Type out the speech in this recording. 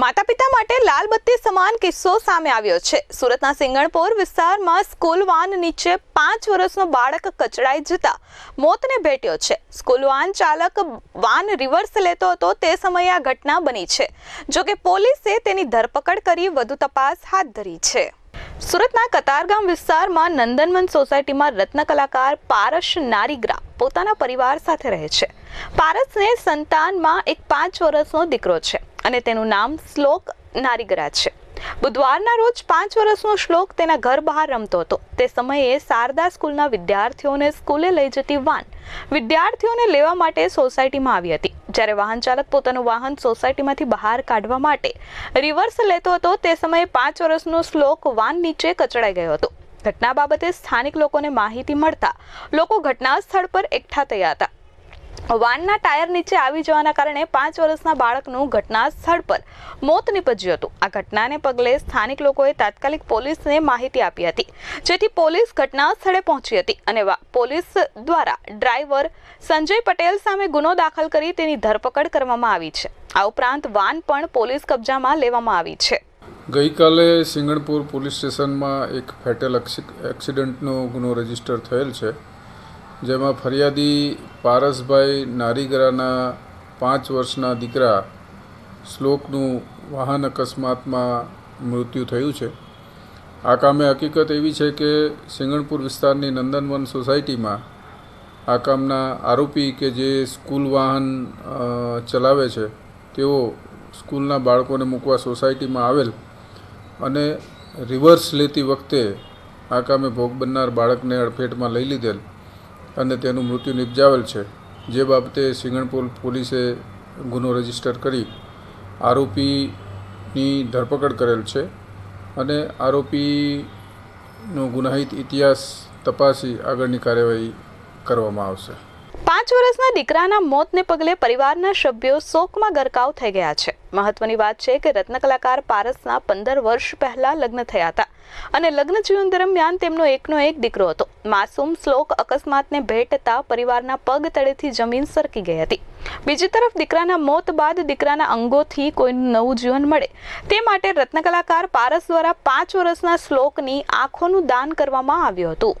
માતા પિતા માટે લાલ બત્તી સમાન કિસ્સો સામે આવ્યો છે. સુરતના સિંગણપોર વિસ્તારમાં સ્કૂલ વાન નીચે પાંચ વર્ષનો બાળક કચડાઈ જતા મોતને ભેટ્યો છે. સ્કૂલ વાન ચાલક વાન રિવર્સ લેતો હતો તે સમયે આ ઘટના બની છે. જોકે પોલીસે તેની ધરપકડ કરી વધુ તપાસ હાથ ધરી છે. સુરતના કતારગામ વિસ્તારમાં નંદનવન સોસાયટીમાં રત્ન કલાકાર પારસ નારીગ્રા પોતાના પરિવાર સાથે રહે છે. પારસને સંતાનમાં એક પાંચ વર્ષનો દીકરો છે. અને તેનું નામ શ્લોક નારીગરા છે. બુધવારના રોજ પાંચ વર્ષનો શ્લોક તેના ઘર બહાર રમતો હતો. તે સમયે શારદા સ્કૂલના વિદ્યાર્થીઓને સ્કૂલે લઈ જતી વાન. વિદ્યાર્થીઓને લેવા માટે સોસાયટીમાં આવી હતી. જ્યારે વાહન ચાલક પોતાનું વાહન સોસાયટીમાંથી બહાર કાઢવા માટે રિવર્સ લેતો હતો, તે સમયે પાંચ વર્ષનો શ્લોક વાન નીચે કચડાઈ ગયો હતો. ઘટના બાબતે સ્થાનિક લોકોને માહિતી મળતા લોકો ઘટના સ્થળ પર એકઠા થયા હતા. વાનના ટાયર નીચે આવી જવાના કારણે પાંચ વર્ષના બાળકનું ઘટના સ્થળ પર મોત નીપજ્યું હતું. આ ઘટનાને પગલે સ્થાનિક લોકોએ તાત્કાલિક પોલીસને માહિતી આપી હતી. જેથી પોલીસ ઘટના સ્થળે પહોંચી હતી અને પોલીસ દ્વારા ડ્રાઈવર સંજય પટેલ સામે ગુનો દાખલ કરી તેની ધરપકડ કરવામાં આવી છે. આ ઉપરાંત વાન પણ પોલીસ કબજામાં લેવામાં આવી છે. ગઈકાલે સિંગણપુર પોલીસ સ્ટેશનમાં એક ફેટલ એક્સિડન્ટનો ગુનો રજિસ્ટર થયેલ છે. જેમાં ફરિયાદી પારસભાઈ નારીગરાના પાંચ વર્ષના દીકરા શ્લોકનું વાહન અકસ્માતમાં મૃત્યુ થયું છે. આ કામે હકીકત એવી છે કે સિંગણપુર વિસ્તારની નંદનવન સોસાયટીમાં આ કામના આરોપી કે જે સ્કૂલ વાહન ચલાવે છે, તેઓ સ્કૂલના બાળકોને મૂકવા સોસાયટીમાં આવેલ અને રિવર્સ લેતી વખતે આ કામે ભોગ બનનાર બાળકને અડફેટમાં લઈ લીધેલ. અને તેનું મૃત્યુ નિપજાવેલ છે. જે બાબતે સિંગણપુર પોલીસે ગુનો રજિસ્ટર કરી આરોપીની ધરપકડ કરેલ છે અને આરોપીનો ગુનાહિત ઇતિહાસ તપાસી આગળની કાર્યવાહી કરવામાં આવશે. પાંચ વર્ષના દીકરાના મોતને પગલે પરિવારના સભ્યો શોકમાં ગરકાવ થઈ ગયા છે. મહત્વની વાત છે કે રત્નકલાકાર પારસના પંદર વર્ષ પહેલા લગ્ન થયા હતા અને લગ્ન જીવન દરમિયાન તેમનો એકનો એક દીકરો હતો. માસૂમ શ્લોક અકસ્માતને ભેટતા પરિવારના પગ તળેથી જમીન સરકી ગઈ હતી. બીજી તરફ દીકરાના મોત બાદ દીકરાના અંગોથી કોઈનું નવું જીવન મળે. તે માટે રત્ન કલાકાર પારસ દ્વારા પાંચ વર્ષના શ્લોકની આંખોનું દાન કરવામાં આવ્યું હતું.